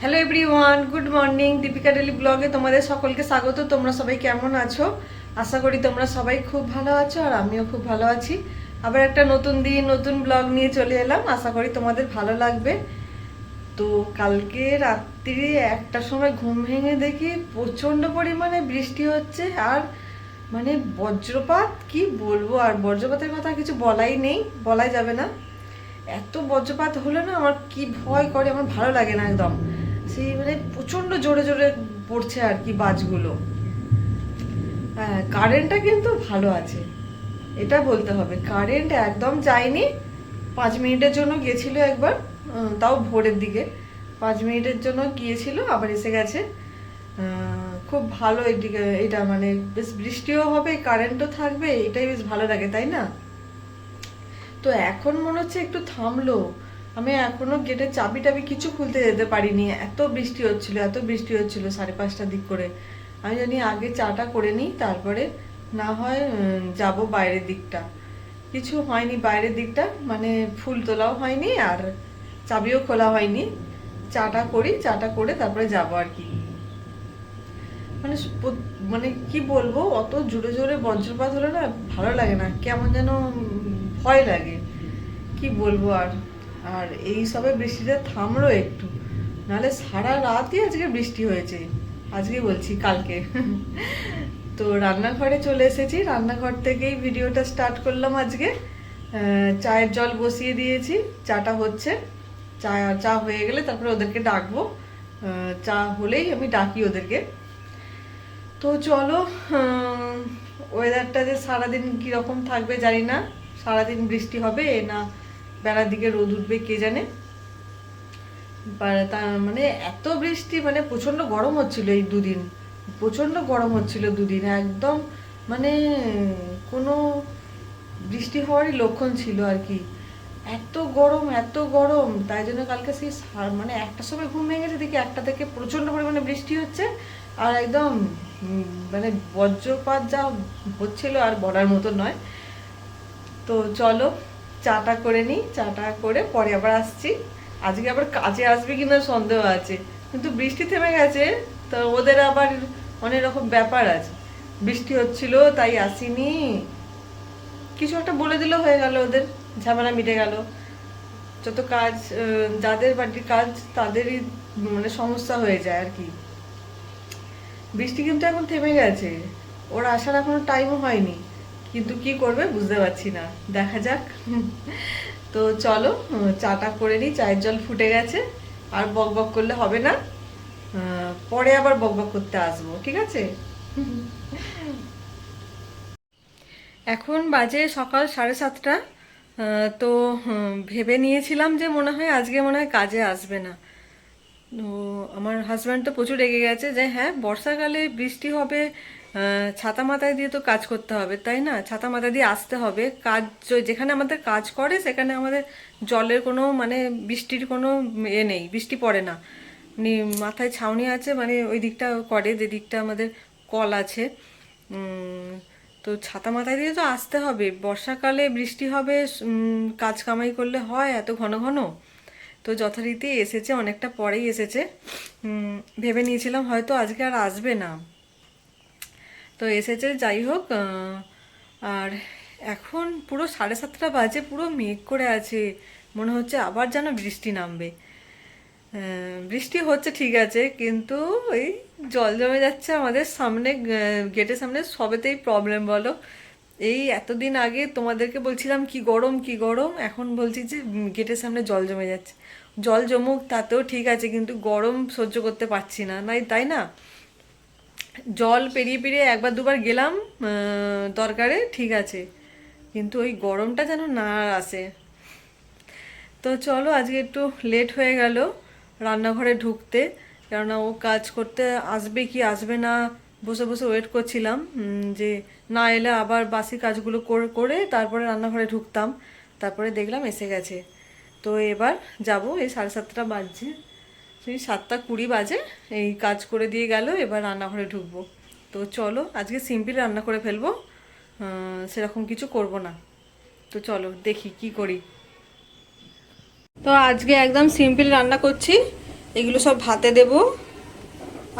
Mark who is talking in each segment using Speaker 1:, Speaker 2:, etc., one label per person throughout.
Speaker 1: Hello everyone good morning Deepika daily ব্লগে তোমাদের সকলকে স্বাগত। তোমরা সবাই কেমন আছো? আশা করি তোমরা সবাই খুব ভালো আছো আর আমিও খুব ভালো আছি। আবার একটা নতুন দিন, নতুন ব্লগ নিয়ে চলে এলাম। আশা করি তোমাদের ভালো লাগবে। তো কালকে রাত্রি একটার সময় ঘুম ভেঙে দেখি প্রচণ্ড পরিমাণে বৃষ্টি হচ্ছে আর মানে বজ্রপাত, কি বলব? আর বজ্রপাতের কথা কিছু বলাই নেই, বলাই যাবে না। এত বজ্রপাত হলো না আমার কি ভয় করে, আমার ভালো লাগে না একদম। সেই মানে প্রচণ্ড জোরে জোরে পড়ছে আর কি বাজগুলো। হ্যাঁ কারেন্টটা কিন্তু ভালো আছে, এটা বলতে হবে। কারেন্ট একদম যায়নি, পাঁচ মিনিটের জন্য গিয়েছিল একবার তাও ভোরের দিকে। পাঁচ মিনিটের জন্য গিয়েছিল, আবার এসে গেছে। খুব ভালো এদিকে, এটা মানে বেশ বৃষ্টিও হবে কারেন্টও থাকবে, এটাই বেশ ভালো লাগে, তাই না? তো এখন মনে হচ্ছে একটু থামলো। আমি এখনও গেটের চাবি টাবি কিছু খুলতে যেতে পারিনি। এত বৃষ্টি হচ্ছিল, এত বৃষ্টি হচ্ছিল সাড়ে পাঁচটার দিক করে। আমি জানি আগে চাটা করে নিই, তারপরে না হয় যাব বাইরের দিকটা। কিছু হয়নি বাইরের দিকটা মানে ফুল তোলাও হয়নি আর চাবিও খোলা হয়নি। চাটা করি, চাটা করে তারপরে যাব আর কি। মানে মানে কি বলব, অত জোরে জোরে বজ্রপাত হলে না ভালো লাগে না, কেমন যেন ভয় লাগে। কি বলব আর? আর এই সবে বৃষ্টিটা থামলো একটু। নাহলে সারা রাতই আজকে বৃষ্টি হয়েছে। আজকে বলছি, কালকে। তো রান্নাঘরে চলে এসেছি। রান্নাঘর থেকেই ভিডিওটা স্টার্ট করলাম আজকে। চায়ের জল বসিয়ে দিয়েছি। চাটা হচ্ছে। চা চা হয়ে গেলে তারপরে ওদেরকে ডাকবো। চা হলেই আমি ডাকি ওদেরকে। তো চলো ওয়েদারটা যে সারাদিন কীরকম থাকবে জানি না। সারাদিন বৃষ্টি হবে না বেলার দিকে রোদ উঠবে, কে জানে? মানে এত বৃষ্টি মানে প্রচণ্ড গরম হচ্ছিল এই দুদিন। প্রচণ্ড গরম হচ্ছিল দুদিন, একদম মানে কোনো বৃষ্টি হওয়ারই লক্ষণ ছিল আর কি। এত গরম এত গরম, তাই জন্য কালকে সেই মানে একটার সময় ঘুম ভেঙে গেছে, দেখি একটা থেকে প্রচণ্ড পরিমাণে বৃষ্টি হচ্ছে আর একদম মানে বজ্রপাত যা হচ্ছিল আর বলার মতো নয়। তো চলো চাটা করে নিই, চাটা করে পরে আবার আসছি। আজকে আবার কাজে আসবে কিনা সন্দেহ আছে। কিন্তু বৃষ্টি থেমে গেছে, তো ওদের আবার অনেক রকম ব্যাপার আছে। বৃষ্টি হচ্ছিল, তাই আসিনি। কিছু একটা বলে দিলেও হয়ে গেল ওদের, ঝামেলা মিটে গেল। যত কাজ যাদের বাড়ির কাজ, তাদেরই মানে সমস্যা হয়ে যায় আর কি। বৃষ্টি কিন্তু এখন থেমে গেছে। ওর আসার এখনও টাইমও হয়নি। কিন্তু কি করবে বুঝতে পারছি না। দেখা যাক। তো চলো, চাটা করে নিই, চায়ের জল ফুটে গেছে। আর বক বক করলে হবে না। পরে আবার বক বক করতে আসব, ঠিক আছে? এখন বাজে সকাল সাড়ে সাতটা। তো ভেবে নিয়েছিলাম যে মনে হয় আজকে মনে হয় কাজে আসবে না। তো আমার হাজব্যান্ড তো প্রচুর রেগে গেছে যে হ্যাঁ বর্ষাকালে বৃষ্টি হবে ছাতা মাথায় দিয়ে তো কাজ করতে হবে, তাই না? ছাতা মাথায় দিয়ে আসতে হবে। কাজ যেখানে আমাদের কাজ করে, সেখানে আমাদের জলের কোনো মানে বৃষ্টির কোনো এ নেই, বৃষ্টি পড়ে না। মাথায় ছাউনি আছে মানে ওই দিকটা করে, যে দিকটা আমাদের কল আছে। তো ছাতা মাথায় দিয়ে তো আসতে হবে। বর্ষাকালে বৃষ্টি হবে কাজ কামাই করলে হয় এত ঘন ঘন। তো যথারীতি এসেছে, অনেকটা পরেই এসেছে। ভেবে নিয়েছিলাম হয়তো আজকে আর আসবে না। তো এসেছে, যাই হোক আর এখন পুরো সাড়ে সাতটা বাজে, পুরো মেঘ করে আছে। মনে হচ্ছে আবার যেন বৃষ্টি নামবে। বৃষ্টি হচ্ছে ঠিক আছে, কিন্তু ওই জল জমে যাচ্ছে আমাদের সামনে গেটের সামনে। সবেতেই প্রবলেম বলো। এই এতদিন আগে তোমাদেরকে বলছিলাম, কি গরম কি গরম? এখন বলছি যে গেটের সামনে জল জমে যাচ্ছে। জল জমুক, তাতেও ঠিক আছে, কিন্তু গরম সহ্য করতে পারছি না। নাই, তাই না? জল পেরিয়ে পেরিয়ে একবার দুবার গেলাম দরকারে, ঠিক আছে। কিন্তু ওই গরমটা যেন না আর আসে। তো চলো, আজকে একটু লেট হয়ে গেল রান্নাঘরে ঢুকতে। কেননা ও কাজ করতে আসবে কি আসবে না, বসে বসে ওয়েট করছিলাম যে না এলে আবার বাসি কাজগুলো করে তারপরে রান্নাঘরে ঢুকতাম। তারপরে দেখলাম এসে গেছে। তো এবার যাব, এই সাড়ে সাতটা বাজছে। সেই সাতটা কুড়ি বাজে এই কাজ করে দিয়ে গেল, এবার রান্নাঘরে ঢুকবো। তো চলো, আজকে সিম্পল রান্না করে ফেলব। সেরকম কিছু করব না। তো চলো, দেখি কি করি। তো আজকে একদম সিম্পল রান্না করছি। এগুলো সব ভাতে দেব।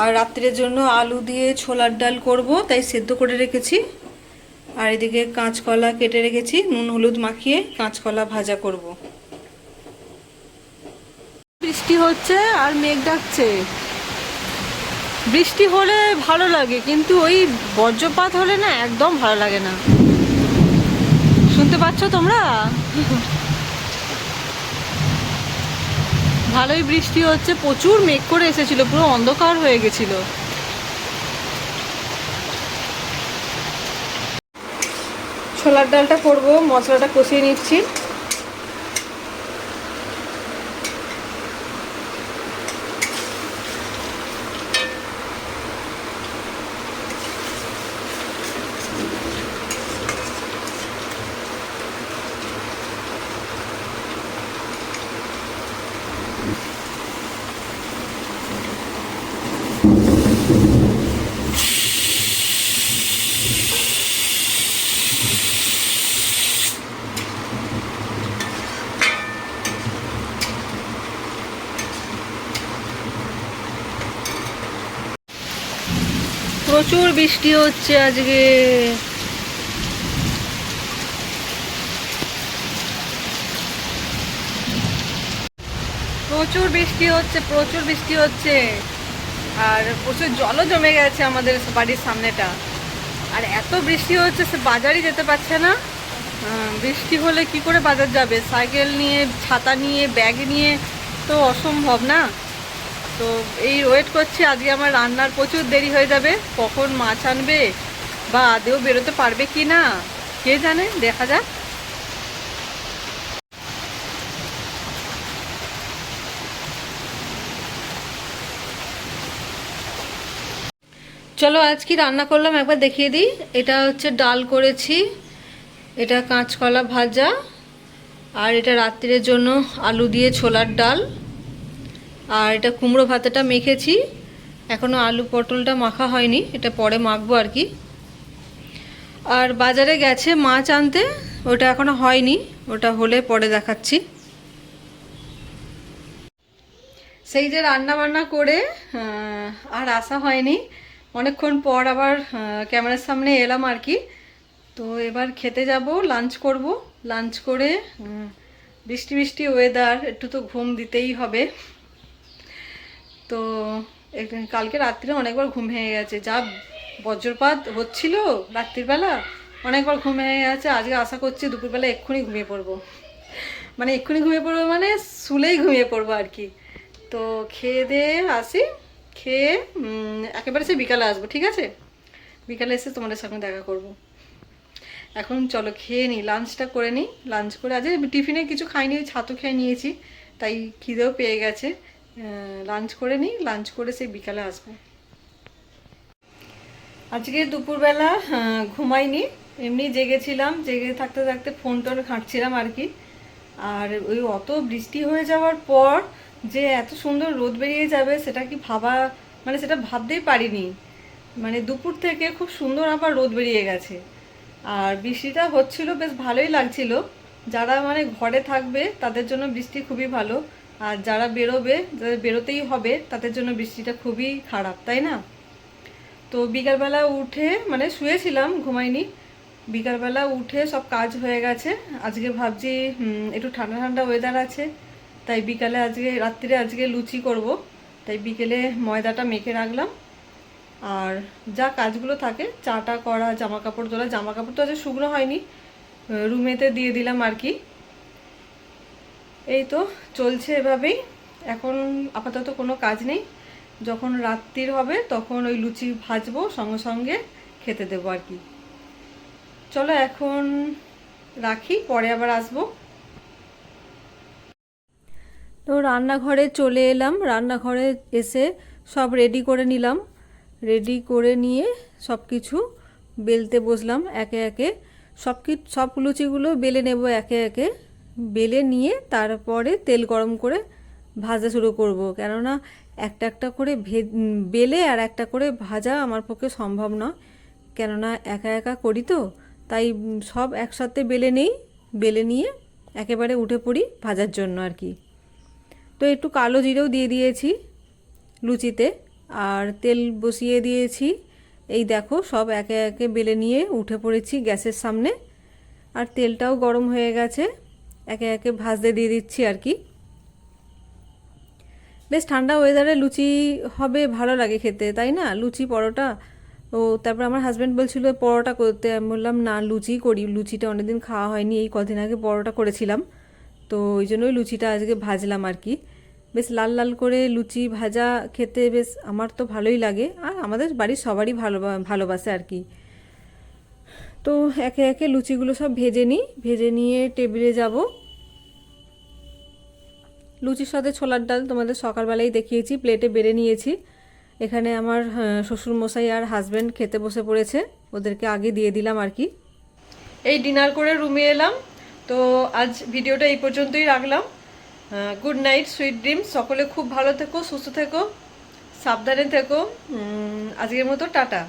Speaker 1: আর রাত্রের জন্য আলু দিয়ে ছোলার ডাল করব, তাই সেদ্ধ করে রেখেছি। আর এদিকে কাঁচকলা কেটে রেখেছি, নুন হলুদ মাখিয়ে কাঁচকলা ভাজা করব। বৃষ্টি হচ্ছে আর মেঘ ডাকছে। বৃষ্টি হলে ভালো লাগে, কিন্তু ওই বজ্রপাত হলে না একদম ভালো লাগে না। শুনতে পাচ্ছ তোমরা? ভালোই বৃষ্টি হচ্ছে, প্রচুর মেঘ করে এসেছিল, পুরো অন্ধকার হয়ে গেছিল। ছোলার ডালটা করব, মশলাটা কষিয়ে নিচ্ছি। প্রচুর বৃষ্টি হচ্ছে আজকে। প্রচুর বৃষ্টি হচ্ছে, প্রচুর বৃষ্টি হচ্ছে। আর প্রচুর জলও জমে গেছে আমাদের বাড়ির সামনেটা। আর এত বৃষ্টি হচ্ছে সে বাজারই যেতে পারছে না। বৃষ্টি হলে কি করে বাজার যাবে? সাইকেল নিয়ে, ছাতা নিয়ে, ব্যাগ নিয়ে তো অসম্ভব না? তো এই ওয়েট করছি, আজকে আমার রান্নার প্রচুর দেরি হয়ে যাবে। কখন মাছ আনবে বা আদেও বেরোতে পারবে কি না, কে জানে, দেখা যাক। চলো আজ কি রান্না করলাম একবার দেখিয়ে দিই। এটা হচ্ছে ডাল করেছি, এটা কাঁচকলা ভাজা, আর এটা রাত্রির জন্য আলু দিয়ে ছোলার ডাল। আর এটা কুমড়ো ভাতাটা মেখেছি। এখনও আলু পটলটা মাখা হয়নি, এটা পরে মাখবো আর কি। আর বাজারে গেছে মাছ আনতে, ওটা এখনও হয়নি, ওটা হলে পরে দেখাচ্ছি। সেই যে রান্না বান্না করে আর আসা হয়নি। অনেকক্ষণ পর আবার ক্যামেরার সামনে এলাম আর কি। তো এবার খেতে যাব লাঞ্চ করব। লাঞ্চ করে বৃষ্টি বৃষ্টি ওয়েদার একটু তো ঘুম দিতেই হবে। তো কালকে রাত্রে অনেকবার ঘুম ভেঙে গেছে। যা বজ্রপাত হচ্ছিল রাত্রিবেলা, অনেকবার ঘুম ভেঙে গেছে। আজকে আশা করছি দুপুরবেলা এক্ষুনি ঘুমিয়ে পড়ব। মানে এক্ষুনি ঘুমিয়ে পড়ব মানে শুলেই ঘুমিয়ে পড়ব আর কি। তো খেয়ে দিয়ে আসি, খেয়ে একেবারে সে বিকালে আসব, ঠিক আছে? বিকালে এসে তোমাদের সঙ্গে দেখা করব। এখন চলো খেয়ে নিই লাঞ্চটা করে নিই লাঞ্চ করে আজ টিফিনে কিছু খাইনি, ওই ছাতু খেয়ে নিয়েছি, তাই খিদেও পেয়ে গেছে। লাঞ্চ করে নিই লাঞ্চ করে সেই বিকালে আসব। আজকে দুপুরবেলা ঘুমাইনি, এমনি জেগেছিলাম, জেগে থাকতে থাকতে ফোন টোন ঘাঁটছিলাম আর কি। আর ওই অত বৃষ্টি হয়ে যাওয়ার পর যে এত সুন্দর রোদ বেরিয়ে যাবে, সেটা কি ভাবা মানে সেটা ভাবতেই পারিনি। মানে দুপুর থেকে খুব সুন্দর আবার রোদ বেরিয়ে গেছে। আর বৃষ্টিটা হচ্ছিল, বেশ ভালোই লাগছিল। যারা মানে ঘরে থাকবে, তাদের জন্য বৃষ্টি খুবই ভালো। আর যারা বেরোবে, যাদের বেরোতেই হবে, তাদের জন্য বৃষ্টিটা খুবই খারাপ, তাই না? তো বিকালবেলা উঠে মানে শুয়েছিলাম, ঘুমাইনি। বিকালবেলা উঠে সব কাজ হয়ে গেছে। আজকে ভাবছি একটু ঠান্ডা ঠান্ডা ওয়েদার আছে। তাই বিকালে আজকে, রাত্রিরে আজকে লুচি করব। তাই বিকেলে ময়দাটা মেখে রাখলাম। আর যা কাজগুলো থাকে, চাটা করা জামা কাপড় তোলা জামা কাপড় তো আজকে শুকনো হয়নি। রুমেতে দিয়ে দিলাম আর কি। এই তো চলছে এভাবেই। এখন আপাতত কোনো কাজ নেই। যখন রাত্রির হবে তখন ওই লুচি ভাজবো, সঙ্গে সঙ্গে খেতে দেবো আর কি। চলো এখন রাখি, পরে আবার আসব। তো রান্নাঘরে চলে এলাম। রান্নাঘরে এসে সব রেডি করে নিলাম। রেডি করে নিয়ে সব কিছু বেলতে বসলাম একে একে। সব কি, সব লুচিগুলো বেলে নেব একে একে। বেলে নিয়ে তারপরে তেল গরম করে ভাজা শুরু করব। কেননা একটা একটা করে বেলে আর একটা করে ভাজা আমার পক্ষে সম্ভব নয়। কেননা একা একা করি তো, তাই সব একসাথে বেলে নেই। বেলে নিয়ে একেবারে উঠে পড়ি ভাজার জন্য আর কি। তো একটু কালো জিরেও দিয়ে দিয়েছি লুচিতে, আর তেল বসিয়ে দিয়েছি। এই দেখো, সব একে একে বেলে নিয়ে উঠে পড়েছি গ্যাসের সামনে। আর তেলটাও গরম হয়ে গেছে। একে একে ভাজতে দিয়ে দিচ্ছি আর কি। বেশ ঠান্ডা ওয়েদারে লুচি হবে, ভালো লাগে খেতে, তাই না? লুচি, পরোটা। ও, তারপর আমার হাজব্যান্ড বলছিল, পরোটা করতে। আমি বললাম, না, লুচি করি। লুচিটা অনেকদিন খাওয়া হয়নি, এই কদিন আগে পরোটা করেছিলাম। তো ওই জন্যই লুচিটা আজকে ভাজলাম আর কি। বেশ লাল লাল করে লুচি ভাজা খেতে বেশ, আমার তো ভালোই লাগে। আর আমাদের বাড়ির সবারই ভালো ভালোবাসে আর কি। তো একে একে লুচিগুলো সব ভেজে নিই। ভেজে নিয়ে টেবিলে যাব। লুচির সাথে ছোলার ডাল তোমাদের সকালবেলাই দেখিয়েছি, প্লেটে বেড়ে নিয়েছি। এখানে আমার শ্বশুর মশাই আর হাজব্যান্ড খেতে বসে পড়েছে। ওদেরকে আগে দিয়ে দিলাম আর কি। এই ডিনার করে রুমে এলাম। তো আজ ভিডিওটা এই পর্যন্তই রাখলাম। গুড নাইট সুইট ড্রিমস সকলে খুব ভালো থেকো, সুস্থ থেকো, সাবধানে থেকো। আজকের মতো টাটা।